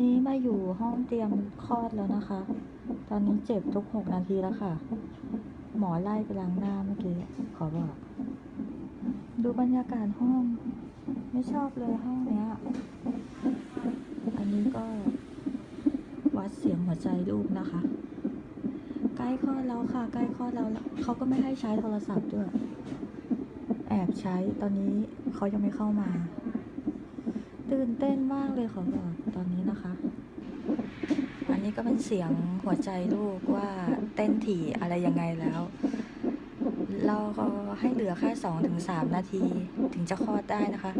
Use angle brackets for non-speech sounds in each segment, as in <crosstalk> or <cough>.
นี้มาอยู่ห้องเตรียมคลอดแล้วนะคะ ตอนนี้เจ็บทุกหกนาทีแล้วค่ะ หมอไล่ไปล้างหน้าเมื่อกี้ ขอบอก ดูบรรยากาศห้อง ไม่ชอบเลยห้องเนี้ย อันนี้ก็ วัดเสียงหัวใจลูกนะคะ ใกล้คลอดแล้วค่ะ ใกล้คลอดแล้ว เขาก็ไม่ให้ใช้โทรศัพท์ด้วย แอบใช้ ตอนนี้เขายังไม่เข้ามา ตื่นเต้นมากเลยขอบอกตอนนี้นะคะ อันนี้ก็เป็นเสียงหัวใจลูกว่าเต้นถี่อะไรยังไงแล้ว เราก็ให้เหลือแค่สองถึงสามนาที ถึงจะคลอดได้นะคะ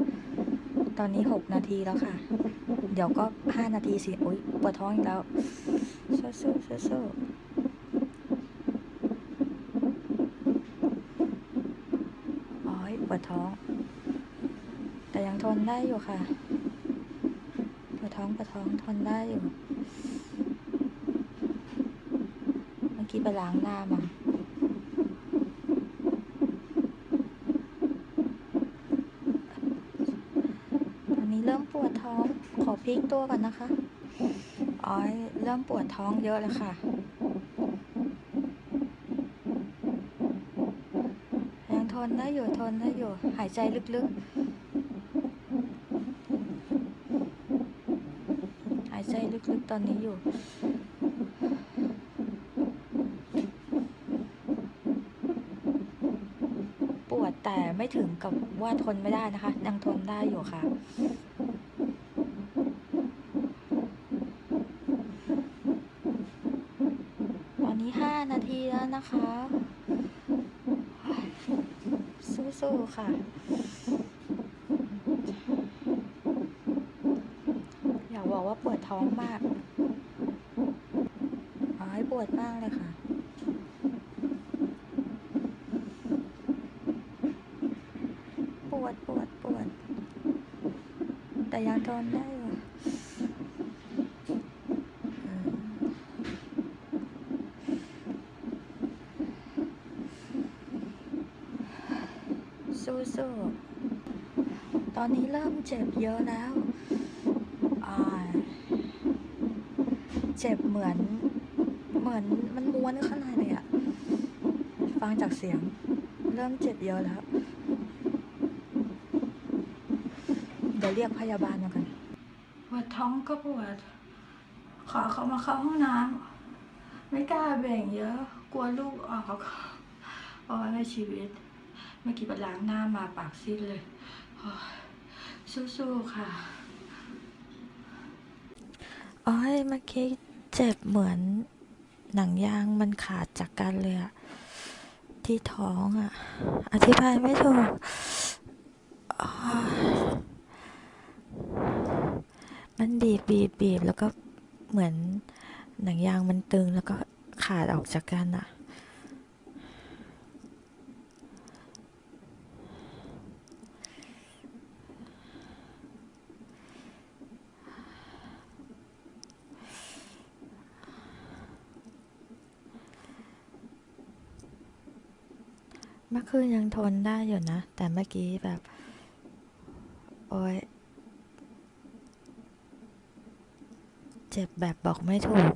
ตอนนี้หกนาทีแล้วค่ะ เดี๋ยวก็ห้านาทีสิโอ๊ยปวดท้องอีกแล้วสู้สู้สู้สู้โอ้ยปวดท้อง แต่ยังทนได้อยู่ค่ะ ปวดท้องปวดท้องทนได้อยู่ เมื่อกี้ไปล้างหน้ามาตอนนี้เริ่มปวดท้อง ขอพลิกตัวก่อนนะคะ อ๋อ เริ่มปวดท้องเยอะแล้วค่ะยังทนได้อยู่ทนได้อยู่ หายใจลึกๆ หายใจลึกๆตอนนี้อยู่ ปวดแต่ไม่ถึงกับว่าทนไม่ได้นะคะ ยังทนได้อยู่ค่ะตอนนี้ห้านาทีแล้วนะคะ สู้ๆค่ะ อยากบอกว่า ปวดท้องมากอ๋อให้ปวดมากเลยค่ะ ปวดปวดปวด แต่ยังทนได้อยู่สู้สู้ตอนนี้เริ่มเจ็บเยอะแล้ว เจ็บเหมือน เหมือนมันม้วนข้างในเลยอะฟังจากเสียง เริ่มเจ็บเยอะแล้ว เดี๋ยวเรียกพยาบาลมากันปวดท้องก็ปวด ขอเขามาเข้าห้องน้ำไม่กล้าเบ่งเยอะ กลัวลูกออกเพราะว่าในชีวิต เมื่อกี้ไปล้างหน้ามาปากซีดเลยโอ้ยสู้ๆค่ะ อ้อยเมื่อกี้เจ็บเหมือนหนังยางมันขาดจากกันเลยอะที่ท้องอะอธิบายไม่ถูกอ้ายมันบีบบีบบีบแล้วก็เหมือนหนังยางมันตึงแล้วก็ขาดออกจากกันอะ คืนยังทนได้อยู่นะ แต่เมื่อกี้แบบ โอ้ยเจ็บแบบบอกไม่ถูก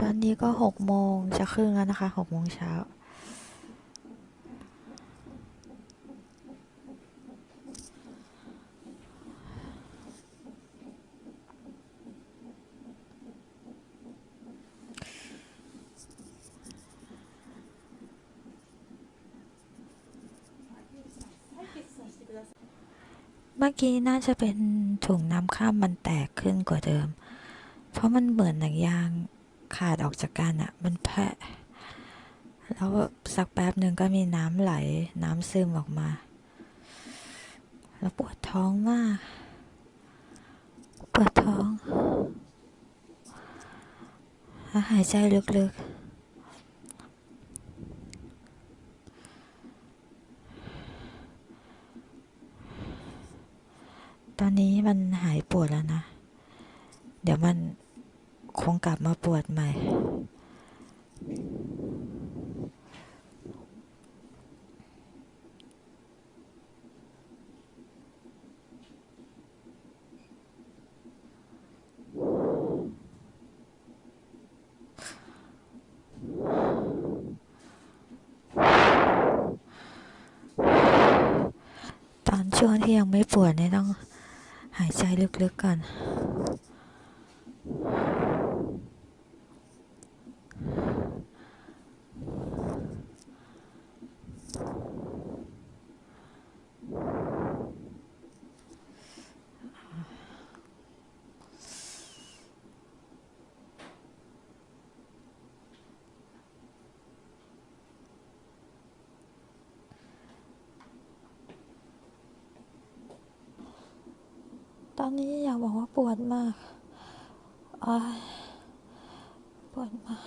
ตอนนี้ก็หกโมงจะครึ่งแล้วนะคะหกโมงเช้า เมื่อกี้น่าจะเป็นถุงน้ำข้ามมันแตกขึ้นกว่าเดิม เพราะมันเหมือนหนังยางขาดออกจากกันอะมันแพะ แล้วสักแป๊บหนึ่งก็มีน้ำไหล น้ำซึมออกมา แล้วปวดท้องมาก ปวดท้อง หายใจลึกๆ ตอนนี้มันหายปวดแล้วนะ เดี๋ยวมันคงกลับมาปวดใหม่ ช่วงที่ยังไม่ปวดเนี่ยต้องหายใจลึกๆก่อน ตอนนี้อยากบอกว่าปวดมากปวดมาก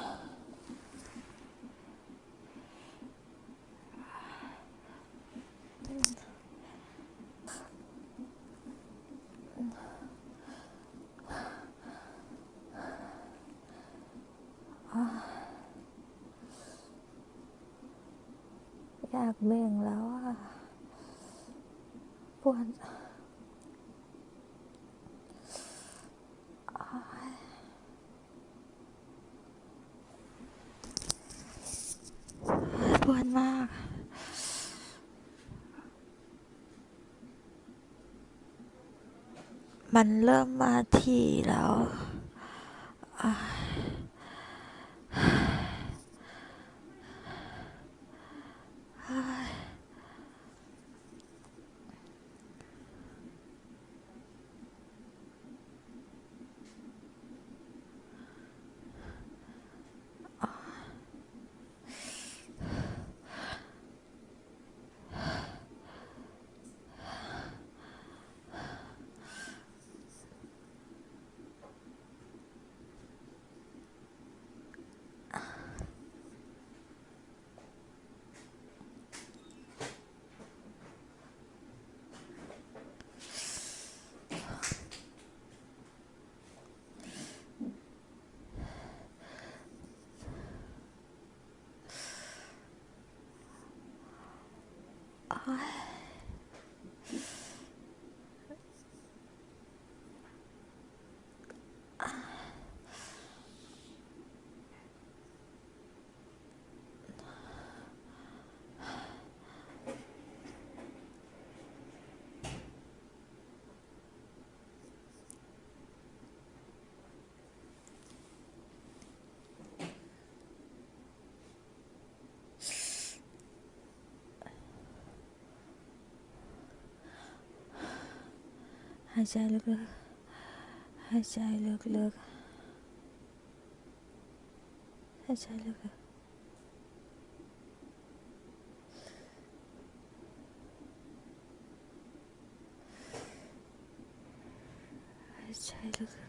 อยากเบ่งแล้วอะปวด พื่อนมาก มันเริ่มมาทีแล้ว อ่าหายใจลึกๆหายใจลึกๆ หายใจลึกๆ หายใจลึกๆ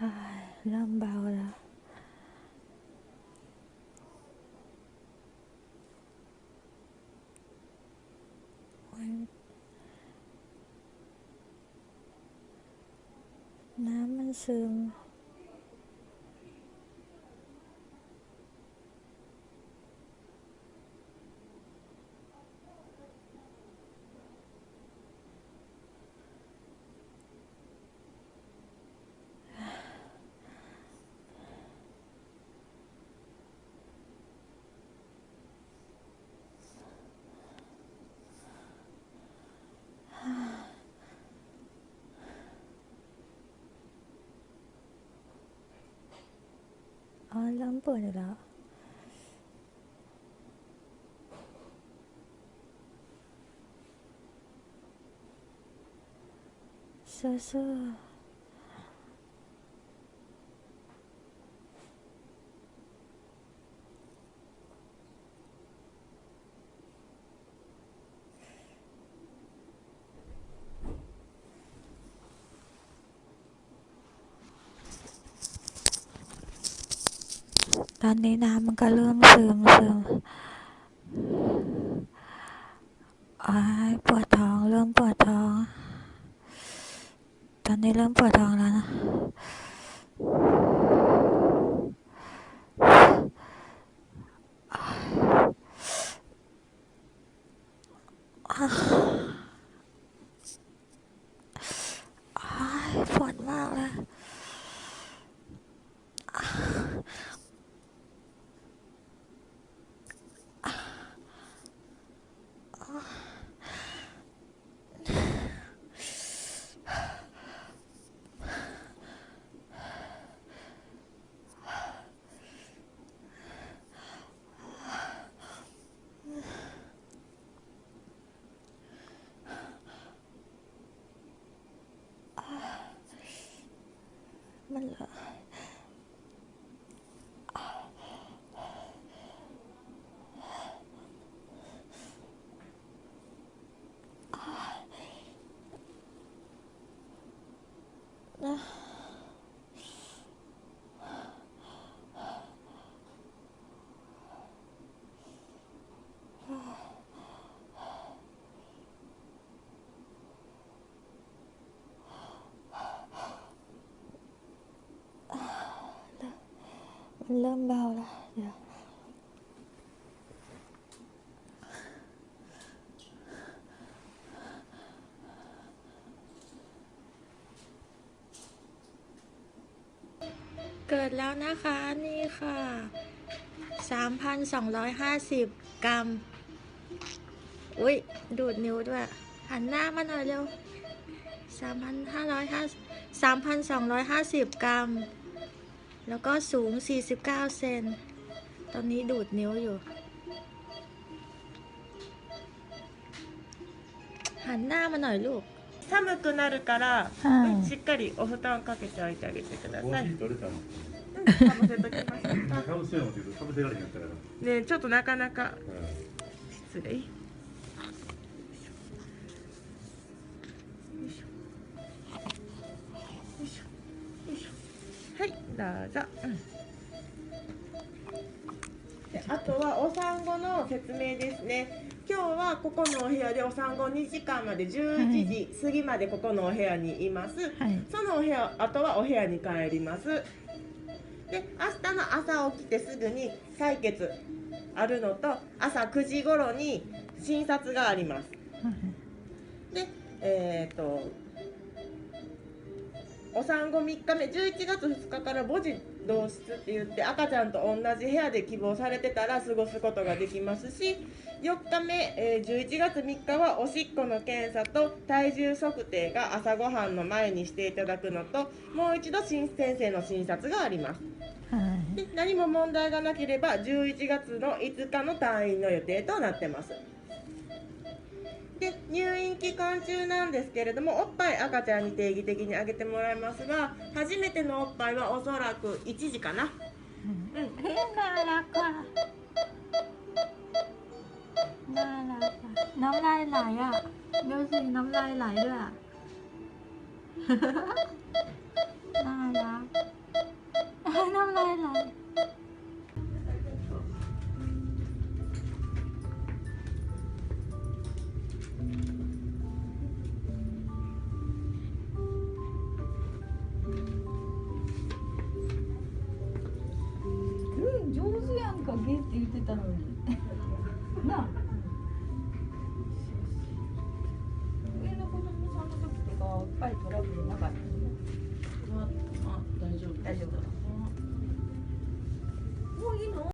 อ่า เริ่มเบาแล้ว น้ำมันซึม อ๋อเริ่มปวดอีกแล้ว สู้ ตอนนี้น้ำมันก็เริ่มซึมซึมอ้ายปวดท้อง เริ่มปวดท้อง ตอนนี้เริ่มปวดท้องแล้วนะ อ้ายปวดมากเลย มันเหรอ มันเริ่มเบาแล้วเดี๋ยวเกิดแล้วนะคะนี่ค่ะ 3,250 กรัม อุ้ยดูดนิ้วด้วย หันหน้ามาหน่อยเร็ว 3,550 3,250 กรัม แล้วก็สูง 49 เซน ตอนนี้ดูดนิ้วอยู่ หันหน้ามาหน่อยลูก 寒くなるから、はいうんしっかりお布団かけておいてあげてくだコーヒさい。ー取れたのうんかぶせときました。かぶせようけどかぶせられへんかったから、ねえちょっとなかなかう失礼。 どうぞ。うんであとはお産後の説明ですね。今日はここのお部屋でお産後2時間まで11時過ぎまでここのお部屋にいます。はい。そのお部屋あとはお部屋に帰りますで明日の朝起きてすぐに採血あるのと朝9時頃に診察がありますでえっ、とお産後3日目11月2日から母児同室って言って赤ちゃんと同じ部屋で希望されてたら過ごすことができますし4日目、えー11月3日はおしっこの検査と体重測定が朝ごはんの前にしていただくのともう一度新先生の診察がありますはい。で何も問題がなければ11月の5日の退院の予定となってますで入院期間中なんですけれどもおっぱい赤ちゃんに定義的にあげてもらいますが初めてのおっぱいはおそらく1時かなうん เฮ้ยน่ารักว่ะน่ารักว่ะน้ำลายไหลอ่ะ ดูสิ น้ำลายไหลด้วยอะ น่ารัก น้ำลายไหล <laughs>